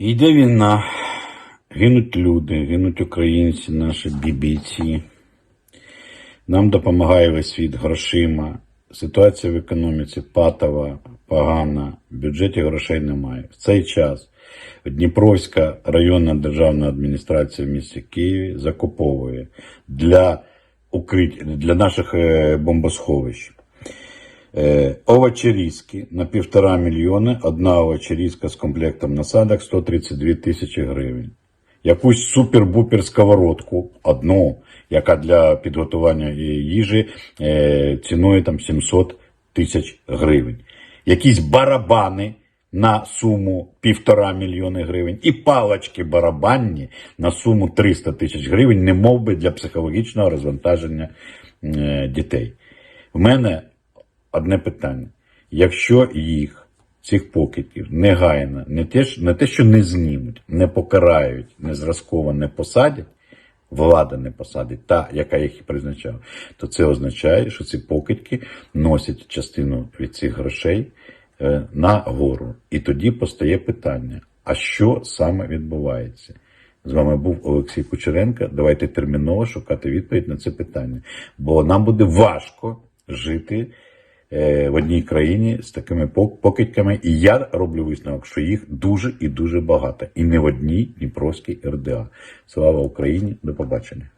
Йде війна, гинуть люди, гинуть українці, наші бібійці. Нам допомагає весь світ грошима. Ситуація в економіці патова, погана, в бюджеті грошей немає. В цей час Дніпровська районна державна адміністрація в місті Києві закуповує для укриття для наших е, бомбосховищ. Е, овочерізки на півтора мільйони, одна овочерізка з комплектом насадок 132 тисячі гривень. Якусь супер-бупер сковородку, одну, яка для підготування їжі е, ціною там 700 тисяч гривень. Якісь барабани на суму півтора мільйони гривень і палочки барабанні на суму 300 тисяч гривень, не би для психологічного розвантаження е, дітей. У мене одне питання. Якщо їх, цих покидьків, негайно, не те, не те, що не знімуть, не покарають, не зразково не посадять, влада не посадить, та, яка їх і призначала, то це означає, що ці покидьки носять частину від цих грошей е, на гору. І тоді постає питання: а що саме відбувається? З вами був Олексій Кучеренко. Давайте терміново шукати відповідь на це питання. Бо нам буде важко жити в одній країні з такими пок- покидьками. І я роблю висновок, що їх дуже і дуже багато. І не в одній Дніпровській РДА. Слава Україні! До побачення.